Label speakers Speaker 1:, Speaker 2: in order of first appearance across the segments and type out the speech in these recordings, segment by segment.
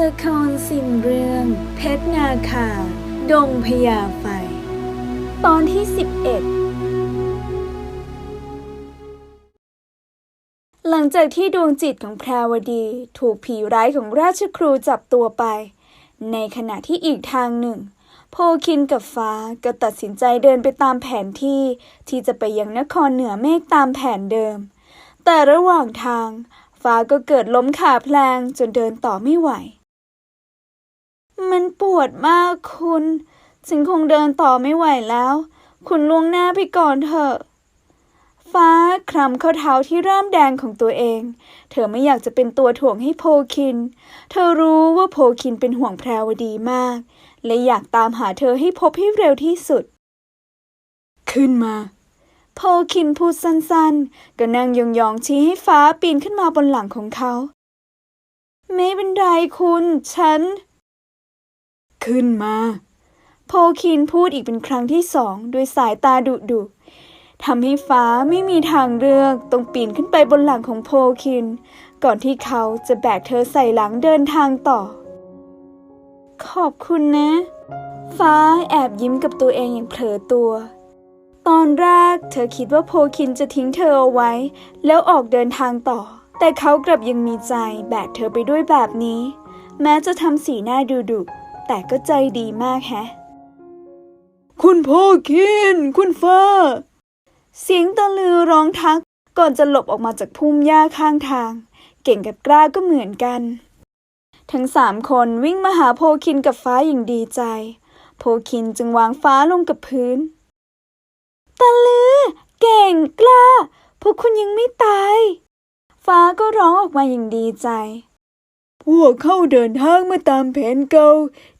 Speaker 1: ละครสิมเรื่อง เพชรนาคา ดงพญาไฟ ตอนที่ 11 หลังจากที่ดวงจิตของแพรวดี ถูกผีร้ายของราชครูจับตัวไป ในขณะที่อีกทางหนึ่ง โพคินกับฟ้าก็ตัดสินใจเดินไปตามแผนที่ที่จะไปยังนครเหนือเมฆตามแผนเดิม แต่ระหว่างทาง ฟ้าก็เกิดล้มขาแพลงจนเดินต่อไม่ไหว มันปวดมากคุณ ฉันคงเดินต่อไม่ไหวแล้ว คุณล่วงหน้าไปก่อนเถอะ ฟ้าคลำเข้าเท้าที่เริ่มแดงของตัวเอง เธอไม่อยากจะเป็นตัวถ่วงให้โพคิน เธอรู้ว่าโพคินเป็นห่วงแพรวดีมาก และอยากตามหาเธอให้พบให้เร็วที่สุด ขึ้นมา โพคินพูดสั้นๆ ก็นั่งยองๆชี้ให้ฟ้าปีนขึ้นมาบนหลังของเขา ไม่เป็นไรคุณ ฉัน ขึ้นมา โพคินพูดอีกเป็นครั้งที่สองด้วยสายตาดุดุทำให้ฟ้าไม่มีทางเลือกต้องปีนขึ้นไปบนหลังของโพคิน ก่อนที่เขาจะแบกเธอใส่หลังเดินทางต่อ ขอบคุณนะ ฟ้าแอบยิ้มกับตัวเองอย่างเผลอตัว ตอนแรกเธอคิดว่าโพคินจะทิ้งเธอเอาไว้ แล้วออกเดินทางต่อ แต่เขากลับยังมีใจแบกเธอไปด้วยแบบนี้ แม้จะทำสีหน้าดุดุแต่ก็ใจดีมากแฮะ คุณโพคิน คุณฟ้าเสียงตะลือร้องทักก่อนจะหลบออกมาจากพุ่มหญ้าข้างทาง เก่งกับกล้าก็เหมือนกัน ทั้งสามคนวิ่งมาหาโพคินกับฟ้าอย่างดีใจ โพคินจึงวางฟ้าลงกับพื้นตะลือเก่งกล้า พวกคุณยังไม่ตาย ฟ้าก็ร้องออกมาอย่างดีใจ พวกเข้าเดินทางมาตามแผนเก่า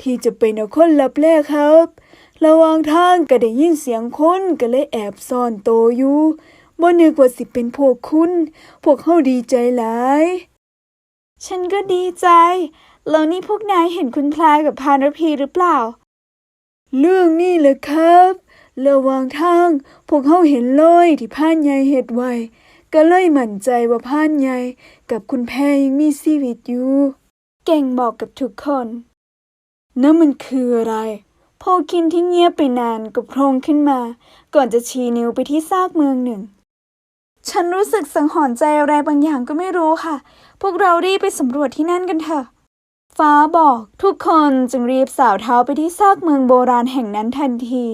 Speaker 1: ที่จะเป็นครลับแรกครับ ระหว่างทางก็ได้ยินเสียงคนก็เลยแอบซ่อนโตวอยู่บ่นึกว่าสิเป็นพวกคุณ พวกเขาดีใจหลาย ฉันก็ดีใจ แล้วนี่พวกนายเห็นคุณพลายกับพานรพีหรือเปล่า เรื่องนี้แหละครับ ระหว่างทาง พวกเขาเห็นเลยที่พานใหญ่เฮ็ดไว้ ก็เลยมั่นใจว่าพานใหญ่กับคุณแพยังมีชีวิตอยู่ เก่งบอกกับทุกคนนั่นมันคืออะไรโพกินที่เงียบไปนานก็โพลงขึ้นมา ก่อนจะชี้นิ้วไปที่ซากเมืองหนึ่ง ฉันรู้สึกสังหรณ์ใจอะไรบางอย่างก็ไม่รู้ค่ะ พวกเรารีบไปสำรวจที่นั่นกันเถอะ ฟ้าบอกทุกคนจึงรีบสาวเท้าไปที่ซากเมืองโบราณแห่งนั้นทันที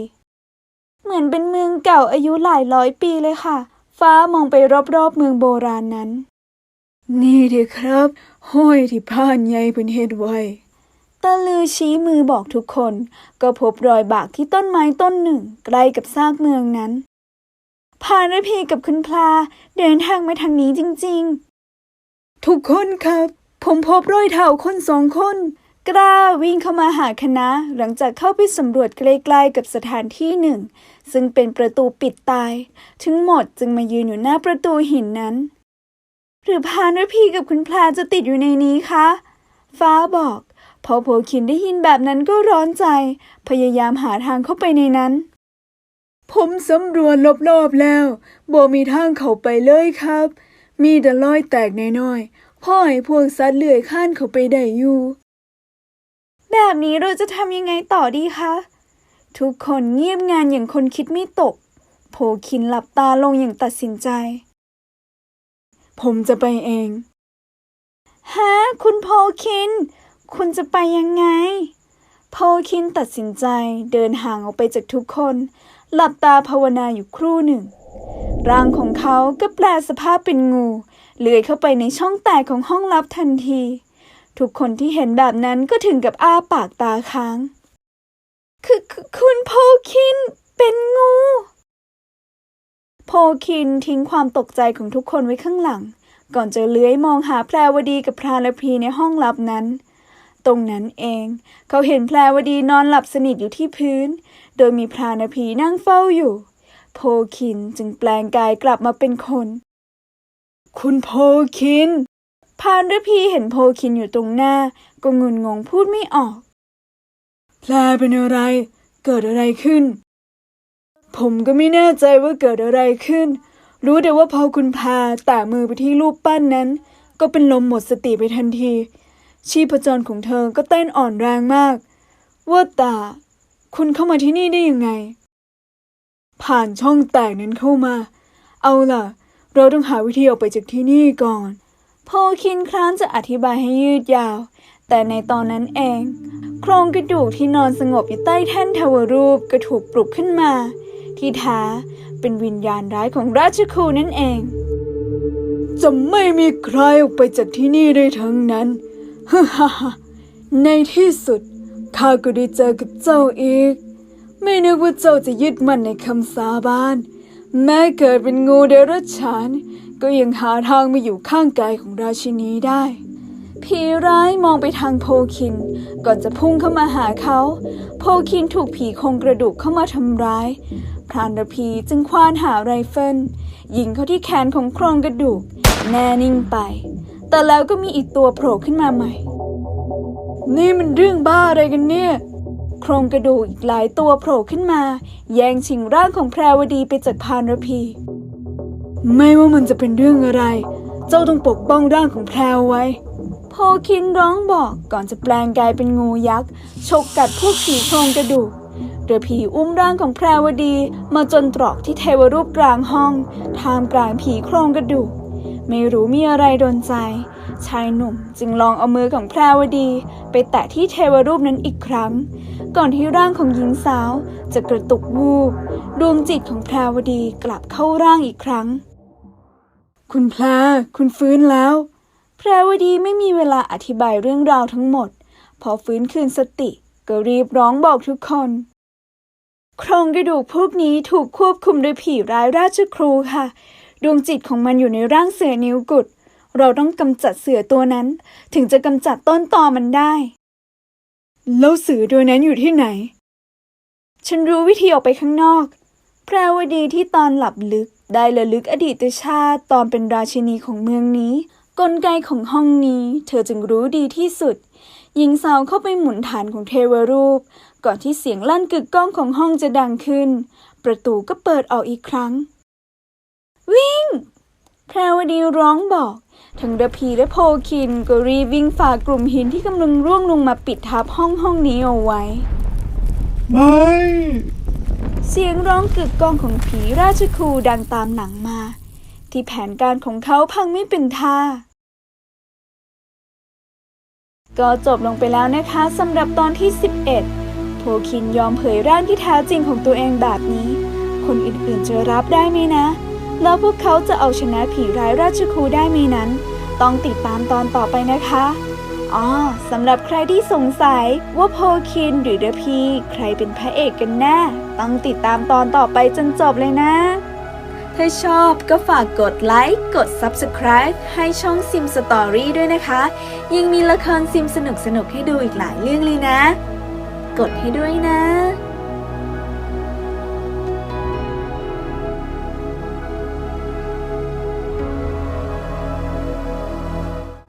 Speaker 1: เหมือนเป็นเมืองเก่าอายุหลายร้อยปีเลยค่ะ ฟ้ามองไปรอบๆเมืองโบราณนั้น นี่เด้ครับ ห้อยที่ผ่านใหญ่เป็นเฮ็ดไว้ตาลือชี้มือบอกทุกคน ก็พบรอยบากที่ต้นไม้ต้นหนึ่ง ใกล้กับซากเมืองนั้นพานรพีกับคุณพลาเดินทางมาทางนี้จริงๆ ทุกคนครับ ผมพบรอยเท้าคนสองคน กล้าวิ่งเข้ามาหาคณะหลังจากเข้าไปสำรวจใกล้ๆกับสถานที่หนึ่ง ซึ่งเป็นประตูปิดตาย ทั้งหมดจึงมายืนอยู่หน้าประตูหินนั้น หรือพานรพีกับคุณพลาจะติดอยู่ในนี้คะ ฟ้าบอก พอโพคินได้ยินแบบนั้นก็ร้อนใจ พยายามหาทางเข้าไปในนั้น ผมสำรวจรอบๆแล้วบ่มีทางเข้าไปเลยครับ มีแต่รอยแตกน้อยๆพ่อให้พวกสัตว์เลื้อยคลานเข้าไปได้อยู่ แบบนี้เราจะทำยังไงต่อดีคะ ทุกคนเงียบงานอย่างคนคิดไม่ตก โพคินหลับตาลงอย่างตัดสินใจ ผมจะไปเอง ฮะ คุณโพคิน คุณจะไปยังไง โพคินตัดสินใจเดินห่างออกไปจากทุกคน หลับตาภาวนาอยู่ครู่หนึ่ง ร่างของเขาก็แปลสภาพเป็นงู เลื้อยเข้าไปในช่องแตกของห้องลับทันที ทุกคนที่เห็นแบบนั้นก็ถึงกับอ้าปากตาค้าง คือค,คุณโพคินเป็นงู โพคินทิ้งความตกใจของทุกคนไว้ข้างหลัง ก่อนจะเลื้อยมองหาแพรวดีกับพรานละพีในห้องลับนั้น ตรงนั้นเองเขาเห็นแพรวดีนอนหลับสนิทอยู่ที่พื้น โดยมีพรานพีนั่งเฝ้าอยู่ โพคินจึงแปลงกายกลับมาเป็นคน คุณโพคิน พานพีเห็นโพคินอยู่ตรงหน้า ก็งุนงงพูดไม่ออกแพรเป็นอะไร เกิดอะไรขึ้น ผมก็ไม่แน่ใจว่าเกิดอะไรขึ้น รู้แต่ว่าพอคุณพาแตะมือไปที่รูปปั้นนั้น ก็เป็นลมหมดสติไปทันที ชีพจรของเธอก็เต้นอ่อนแรงมาก ว่าแต่คุณเข้ามาที่นี่ได้ยังไง ผ่านช่องแตกนั้นเข้ามา เอาล่ะ เราต้องหาวิธีออกไปจากที่นี่ก่อน พอคินครั้นจะอธิบายให้ยืดยาว แต่ในตอนนั้นเอง โครงกระดูกที่นอนสงบอยู่ใต้แท่นทวรูปก็ถูกปลุกขึ้นมา ที่แท้เป็นวิญญาณร้ายของราชครูนั่นเอง จะไม่มีใครออกไปจากที่นี่ได้ทั้งนั้นฮ่าฮ่าฮ่าในที่สุดข้าก็ได้เจอกับเจ้าอีก ไม่นึกว่าเจ้าจะยึดมั่นในคำสาบาน แม้เกิดเป็นงูเดรัจฉาน ก็ยังหาทางมาอยู่ข้างกายของราชินีได้ ผีร้ายมองไปทางโพคิน ก่อนจะพุ่งเข้ามาหาเขา โพคินถูกผีโครงกระดูกเข้ามาทำร้าย พรานรพีจึงควานหาไรเฟิลยิงเข้าที่แขนของโครงกระดูก แน่นิ่งไป แต่แล้วก็มีอีกตัวโผล่ขึ้นมาใหม่ นี่มันเรื่องบ้าอะไรกันเนี่ยโครงกระดูกอีกหลายตัวโผล่ขึ้นมา แย่งชิงร่างของแพรวดีไปจากพานรพี ไม่ว่ามันจะเป็นเรื่องอะไร เจ้าต้องปกป้องร่างของแพรวไว้ โพคินร้องบอกก่อนจะแปลงกายเป็นงูยักษ์ฉกกัดพวกผีโครงกระดูกเรือผีอุ้มร่างของแพรวดีมาจนตรอกที่เทวรูปกลางห้องท่ามกลางผีโครงกระดูกไม่รู้มีอะไรโดนใจ ชายหนุ่มจึงลองเอามือของแพรวดี ไปแตะที่เทวรูปนั้นอีกครั้ง ก่อนที่ร่างของหญิงสาวจะกระตุกวูบดวงจิตของแพรวดีกลับเข้าร่างอีกครั้ง คุณแพรคุณฟื้นแล้ว แพรวดีไม่มีเวลาอธิบายเรื่องราวทั้งหมด พอฟื้นคืนสติ ก็รีบร้องบอกทุกคน โครงกระดูกพวกนี้ถูกควบคุมโดยผีร้ายราชครูค่ะ ดวงจิตของมันอยู่ในร่างเสือนิ้วกุด เราต้องกำจัดเสือตัวนั้น ถึงจะกำจัดต้นตอมันได้ แล้วเสือตัวนั้นอยู่ที่ไหน ฉันรู้วิธีออกไปข้างนอก แพรวดีที่ตอนหลับลึก ได้ระลึกอดีตชาติตอนเป็นราชินีของเมืองนี้ กลไกของห้องนี้ เธอจึงรู้ดีที่สุด หญิงสาวเข้าไปหมุนฐานของเทวรูป ก่อนที่เสียงลั่นกึกก้องของห้องจะดังขึ้น ประตูก็เปิดออกอีกครั้ง วิ่งแพรวดีร้องบอกทั้งระพีและโพคินก็รีบวิ่งฝ่ากลุ่มหินที่กำลังร่วงลงมาปิดทับห้องห้องนี้เอาไว้
Speaker 2: ไม่
Speaker 1: เสียงร้องกึกก้องของผีราชครูดังตามหลังมา ที่แผนการของเขาพังไม่เป็นท่า ก็จบลงไปแล้วนะคะสำหรับตอนที่ 11 โทคินยอมเผยร่างที่แท้จริงของตัวเองแบบนี้ คนอื่นๆจะรับได้ไหมนะ แล้วพวกเขาจะเอาชนะผีร้ายราชครูได้ไหมนั้น ต้องติดตามตอนต่อไปนะคะ อ๋อสำหรับใครที่สงสัยว่าโพคินหรือเดพีใครเป็นพระเอกกันแน่ต้องติดตามตอนต่อไปจนจบเลยนะ ถ้าชอบก็ฝากกดไลค์กด Subscribe ให้ช่อง Sim Story ด้วยนะคะ ยังมีละครซิมสนุกๆให้ดูอีกหลายเรื่องเลยนะ กดให้ด้วยนะ